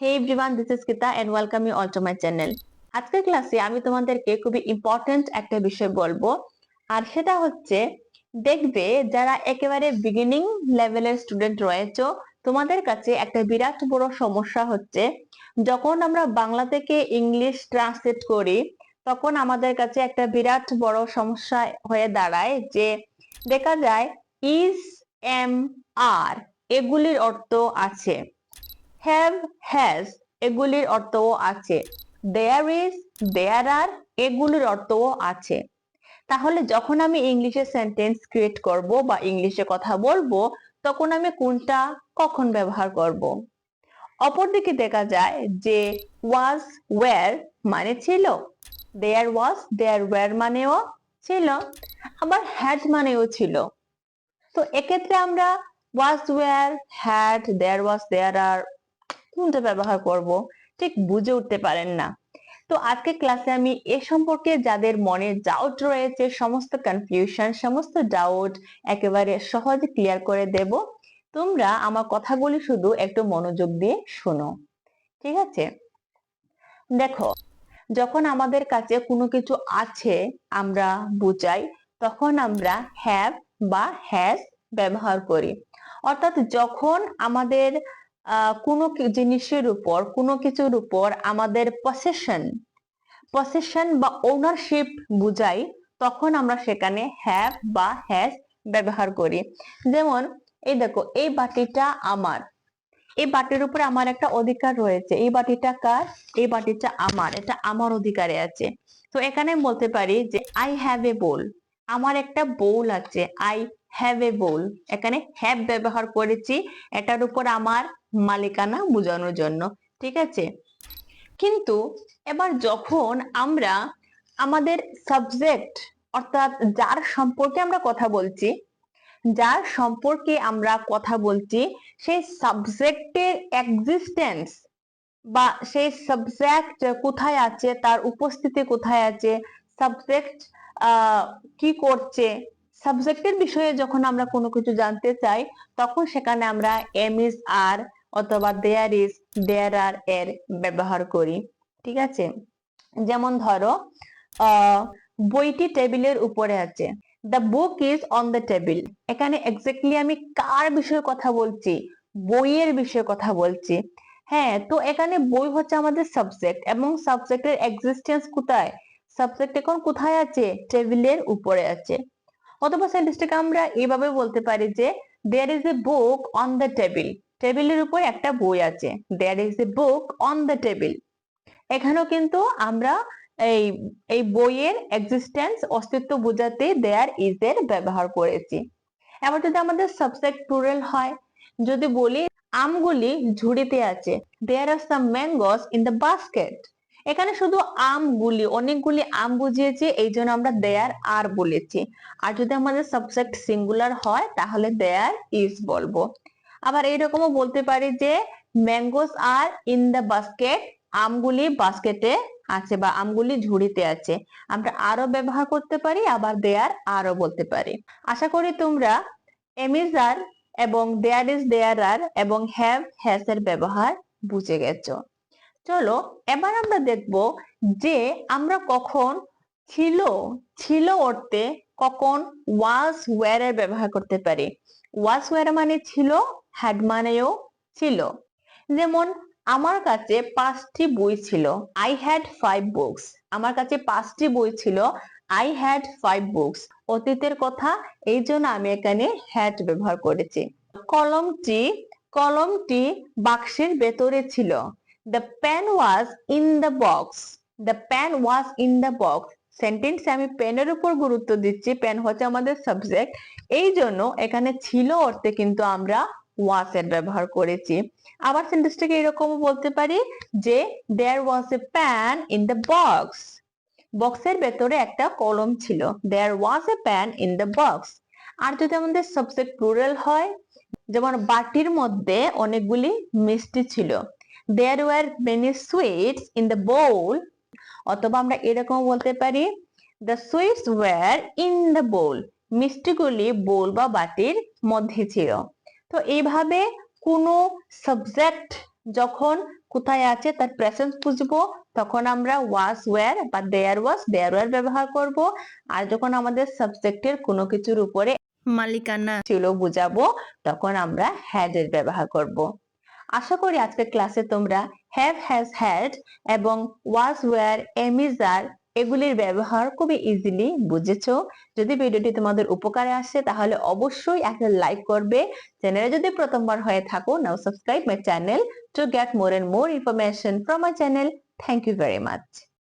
Hey everyone this is Kita and welcome you all to my channel আজকের ক্লাসে আমি তোমাদেরকে খুবই ইম্পর্টেন্ট একটা বিষয় বলব। আর সেটা হচ্ছে, দেখবে যারা একেবারে বিগিনিং লেভেলের স্টুডেন্ট রয়েছে, তোমাদের কাছে একটা বিরাট বড় সমস্যা হচ্ছে, যখন আমরা বাংলা থেকে ইংলিশ ট্রান্সলেট করি, তখন আমাদের কাছে একটা বিরাট বড় সমস্যা হয়ে দাঁড়ায় যে, দেখা যায় ইজ এম আর এগুলির অর্থ আছে। হ্যাভ হ্যাজ এগুলির অর্থও আছে। দেয়ার ইজ দেয়ার আর এগুলির অর্থও আছে। তাহলে যখন আমি ইংলিশে সেন্টেন্স ক্রিয়েট করব বা ইংলিশে কথা বলব, তখন আমি কোনটা, কখন ব্যবহার করব? অপরদিকে দেখা যায় যে ওয়াজ ওয়ার মানে ছিল। দেয়ার ওয়াজ দেয়ার ওয়ার মানেও ছিল। আবার হ্যাড মানেও ছিল। তো এক্ষেত্রে আমরা ওয়াজ ওয়ার হ্যাড দেয়ার ওয়াজ দেয়ার আর কোনটা ব্যবহার করব, ঠিক বুঝে উঠতে পারেন না। তো আজকে ক্লাসে আমি এ সম্পর্কে যাদের মনে ডাউট রয়েছে, সমস্ত কনফিউশন সমস্ত ডাউট একেবারে সহজে ক্লিয়ার করে দেব। তোমরা আমার কথাগুলি শুধু একটু মনোযোগ দিয়ে শোনো। ঠিক আছে? দেখো, যখন আমাদের কাছে কোনো কিছু আছে, আমরা বুঝাই, তখন আমরা হ্যাভ বা হ্যাজ ব্যবহার করি। অর্থাৎ যখন আমাদের কোনো জিনিসের উপর, কোনো কিছুর উপর আমাদের পসেশন পসেশন বা ওনারশিপ বুঝাই, তখন আমরা সেখানে হ্যাভ বা হ্যাজ ব্যবহার করি। যেমন, এই দেখো, এই বাটিটা আমার। এই বাটির উপরে আমার একটা অধিকার রয়েছে। এই বাটিটা কার? এই বাটিটা আমার। এটা আমার অধিকারে আছে। তো এখানে বলতে পারি যে আই হ্যাভ এ বোল আমার একটা বোল আছে। আই হ্যাভ এ বোল এখানে হ্যাভ ব্যবহার করেছি। এটার উপর আমার মালিকানা বোঝানোর জন্য, ঠিক আছে? কিন্তু এবার যখন আমরা আমাদের সাবজেক্ট অর্থাৎ যার সম্পর্কে আমরা কথা বলছি, যার সম্পর্কে আমরা কথা বলছি, সেই সাবজেক্টের এক্সিস্টেন্স বা সেই সাবজেক্ট কোথায় আছে, তার উপস্থিতি কোথায় আছে সাবজেক্ট কি করছে সাবজেক্টের বিষয়ে যখন আমরা কোনো কিছু জানতে চাই, তখন সেখানে আমরা এম ইজ আর অথবা দেয়ার ইজ দেয়ার আর এর ব্যবহার করি, ঠিক আছে? যেমন ধরো বইটি টেবিলের উপরে আছে। The book is on the table এখানে এক্স্যাক্টলি আমি কার বিষয়ে কথা বলছি? বইয়ের বিষয়ে কথা বলছি। হ্যাঁ তো এখানে বই হচ্ছে আমাদের সাবজেক্ট এবং সাবজেক্টের এক্সিস্টেন্স কোথায়? সাবজেক্ট এখন কোথায় আছে? টেবিলের উপরে আছে। অথবা সেন্টেন্সটাকে আমরা এইভাবে বলতে পারি যে there is a book on the table টেবিলের উপর একটা বই আছে। There is a book on the table এখানেও কিন্তু আমরা এই এই বইয়ের এক্সিস্টেন্স অস্তিত্ব বোঝাতে দেয়ার ইজ এর ব্যবহার করেছি। এবার যদি আমাদের সাবজেক্ট প্লুরাল হয়, যদি বলি আমগুলি ঝুড়িতে আছে there are some mangoes in the basket এখানে শুধু আমগুলি, অনেকগুলি আম বুঝিয়েছি, এই জন্য আমরা দেয়ার আর বলেছি। আর যদি আমাদের সাবজেক্ট সিঙ্গুলার হয়, তাহলে দেয়ার ইজ বলব। আবার এইরকমও বলতে পারি যে mangoes are in the basket আমগুলি বাস্কেটে আছে বা আমগুলি ঝুড়িতে আছে। আমরা আরও ব্যবহার করতে পারি, আবার দেয়ার আরও বলতে পারি। আশা করি তোমরা এমিজার এবং দেয়ার ইজ দেয়ার আর এবং হ্যাভ হ্যাজ এর ব্যবহার বুঝে গেছো। চলো, এবার আমরা দেখব যে আমরা কখন ছিল ছিল অর্থে কখন ওয়াজ ওয়ার এর ব্যবহার করতে পারি। ওয়াজ ওয়ার মানে ছিল হ্যাড মানেও ছিল। যেমন, আমার কাছে পাঁচটি বই ছিল। আই হ্যাড ফাইভ বুকস আমার কাছে পাঁচটি বই ছিল। আই হ্যাড ফাইভ বুকস অতীতের কথা, এই জন্য আমি এখানে হ্যাড ব্যবহার করেছি। কলমটি কলমটি বাক্সের ভেতরে ছিল। The pen was in the box the pen was in the box সেন্টেন্সে আমি পেনের উপর গুরুত্ব দিচ্ছি। পেন হচ্ছে আমাদের সাবজেক্ট এই জন্য এখানে ছিল অর্থে কিন্তু আমরা ওয়াজ এর ব্যবহার করেছি। আবার সেন্টেন্সটাকে এরকম বলতে পারি যে there was a pen in the box বক্সের ভেতরে একটা কলম ছিল। There was a pen in the box আর যদি আমাদের সাবজেক্ট প্লুরাল হয়, যেমন বাটির মধ্যে অনেকগুলি মিষ্টি ছিল। There were many sweets in the bowl অথবা আমরা এরকম বলতে পারি the sweets were in the bowl মিষ্টিগুলি bowl বা বাটির মধ্যে ছিল। তো এইভাবে কোনো সাবজেক্ট যখন কোথায় আছে তার প্রেসেন্স বুঝব তখন আমরা ওয়াজ ওয়্যার বা দেয়ার ওয়াজ দেয়ার ওয়্যার ব্যবহার করব। আর যখন আমাদের সাবজেক্টের কোনো কিছুর উপরে মালিকানা। ছিল বুঝাবো তখন আমরা হ্যাড এর ব্যবহার করব। আশা করি আজকের ক্লাসে তোমরা হ্যাভ হ্যাজ হ্যাড এবং ওয়াজ ওয়্যার এমিজার এগুলির ব্যবহার খুবই ইজিলি বুঝেছ। যদি ভিডিওটি তোমাদের উপকারে আসে, তাহলে অবশ্যই একটা লাইক করবে। চ্যানেলে যদি প্রথমবার হয়ে থাকো now subscribe my channel to get more and more information from my channel thank you very much